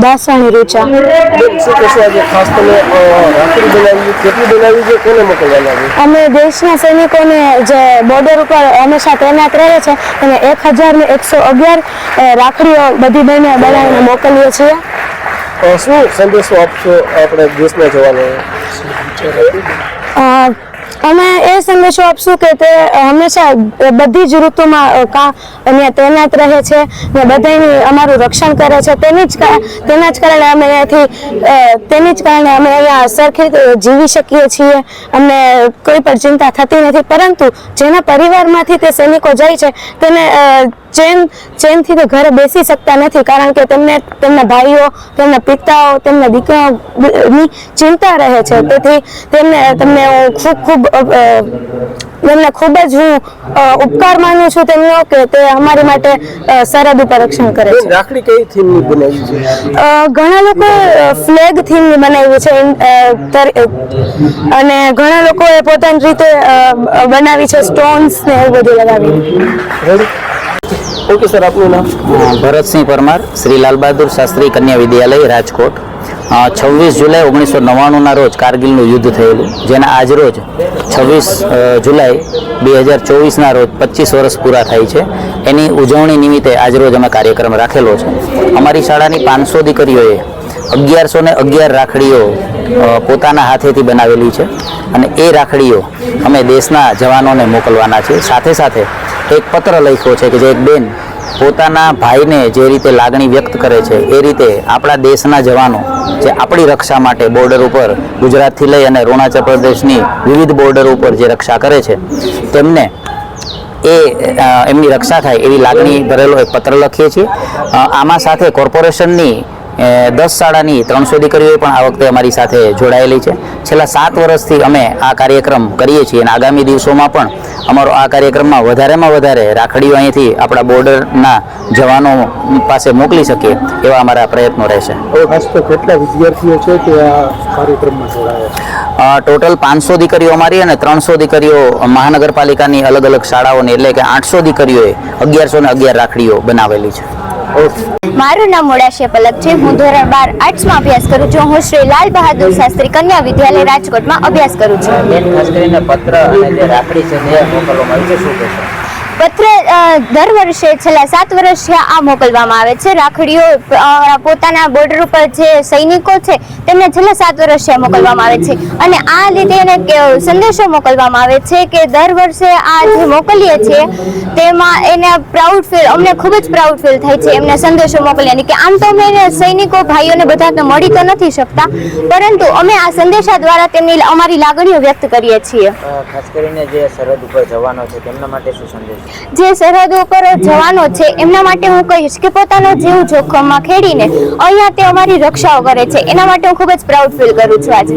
દાસાણી રૂચા. અમે દેશના સૈનિકોને જે બોર્ડર ઉપર હંમેશા તૈનાત રહે છે અને એક હજાર ને એકસો અગિયાર રાખડીઓ બધી બહેને બનાવીને મોકલીએ છીએ. શું સંદેશો આપશો આપણે દેશના જવાનો? અમે એ સંદેશો આપશું કે તે હંમેશા બધી જ ઋતુમાં કા અહીંયા તૈનાત રહે છે ને બધાની અમારું રક્ષણ કરે છે. તેની જ તેના જ કારણે અમે અહીંયાથી તેની જ કારણે અમે અહીંયા સરખી જીવી શકીએ છીએ. અમને કોઈ પણ ચિંતા થતી નથી. પરંતુ જેના પરિવારમાંથી તે સૈનિકો જાય છે, તેને ચેન, ચેનથી તે ઘરે બેસી શકતા નથી. કારણ કે તેમને, તેમના ભાઈઓ, તેમના પિતાઓ, તેમના દીકરાઓની ચિંતા રહે છે. તેથી તેમને, તમને હું ખૂબ ખૂબ અ, ખૂબ જ હું ઉપકાર માનું છું તેમનો કે તે અમારી માટે સરહદ ઉપર રક્ષણ કરે છે. રાખડી કઈ થીમની બનાવી છે? ઘણા લોકો ફ્લેગ થીમ બનાવ્યું છે અને ઘણા લોકોએ પોતાની રીતે બનાવી છે સ્ટોન્સ ને એવું બધું લગાવી. ઓકે સર આપનું નામ? ભરતસિંહ પરમાર શ્રી લાલ બહાદુર શાસ્ત્રી કન્યા વિદ્યાલય રાજકોટ. છવ્વીસ જુલાઈ ઓગણીસો નવ્વાણુંના રોજ કારગિલનું યુદ્ધ થયેલું, જેના આજ રોજ છવ્વીસ જુલાઈ બે હજાર ચોવીસના રોજ પચીસ વર્ષ પૂરા થાય છે. એની ઉજવણી નિમિત્તે આજ રોજ અમે કાર્યક્રમ રાખેલો છે. અમારી શાળાની પાંચસો દીકરીઓએ અગિયારસો ને અગિયાર રાખડીઓ પોતાના હાથેથી બનાવેલી છે અને એ રાખડીઓ અમે દેશના જવાનોને મોકલવાના છે સાથે સાથે એક પત્ર લખ્યો છે કે જે એક બેન પોતાના ભાઈને જે રીતે લાગણી વ્યક્ત કરે છે, એ રીતે આપણા દેશના જવાનો જે આપણી રક્ષા માટે બોર્ડર ઉપર ગુજરાતથી લઈ અને અરુણાચલ પ્રદેશની વિવિધ બોર્ડર ઉપર જે રક્ષા કરે છે, તેમને એ એમની રક્ષા થાય એવી લાગણી ભરેલો એક પત્ર લખીએ છીએ. આમાં સાથે કોર્પોરેશનની દસ શાળાની ત્રણસો દીકરીઓ પણ આ વખતે અમારી સાથે જોડાયેલી છે. છેલ્લા સાત વર્ષથી અમે આ કાર્યક્રમ કરીએ છીએ અને આગામી દિવસોમાં પણ અમારો આ કાર્યક્રમમાં વધારેમાં વધારે રાખડીઓ અહીંથી આપણા બોર્ડરના જવાનો પાસે મોકલી શકીએ એવા અમારા પ્રયત્નો રહેશે. કેટલા વિદ્યાર્થીઓ છે તે આ કાર્યક્રમમાં જોડાયા ટોટલ પાંચસો દીકરીઓ અમારી અને ત્રણસો દીકરીઓ મહાનગરપાલિકાની અલગ અલગ શાળાઓની એટલે કે આઠસો દીકરીઓએ અગિયારસો ને અગિયાર રાખડીઓ બનાવેલી છે. મારું નામ મોડાશિયા પલક છે. હું ધોરણ બાર આર્ટ્સમાં અભ્યાસ કરું છું. હું શ્રી લાલ બહાદુર શાસ્ત્રી કન્યા વિદ્યાલય રાજકોટમાં અભ્યાસ કરું છું. ખાસ કરીને પત્ર અને જે રાખડી છે તે મોકલવામાં શું કહેશો? પત્ર દર વર્ષે છેલ્લા સાત વર્ષથી આ મોકલવામાં આવે છે. રાખડીઓ પોતાના બોર્ડર ઉપર જે સૈનિકો છે, તેમને છેલ્લા સાત વર્ષથી મોકલવામાં આવે છે. અને આ લીધે એને સંદેશો મોકલવામાં આવે છે કે દર વર્ષે આ જે મોકલીએ છીએ, તેમાં એને પ્રાઉડ ફીલ અમને ખૂબ જ પ્રાઉડ ફીલ થાય છે એમને સંદેશો મોકલીએ કે આમ તો અમે એને સૈનિકો, ભાઈઓને બધા તો મળી તો નથી શકતા, પરંતુ અમે આ સંદેશા દ્વારા તેમની, અમારી લાગણીઓ વ્યક્ત કરીએ છીએ. ખાસ કરીને જે સરહદ ઉપર જવાનો છે, તેમના માટે શું સંદેશ? જે સરહદ ઉપર જવાનો છે, એમના માટે હું કહીશ કે પોતાનો જીવ જોખમમાં ખેડીને અહીંયા તે અમારી રક્ષાઓ કરે છે. એના માટે હું ખૂબ જ પ્રાઉડ ફીલ કરું છું આજે.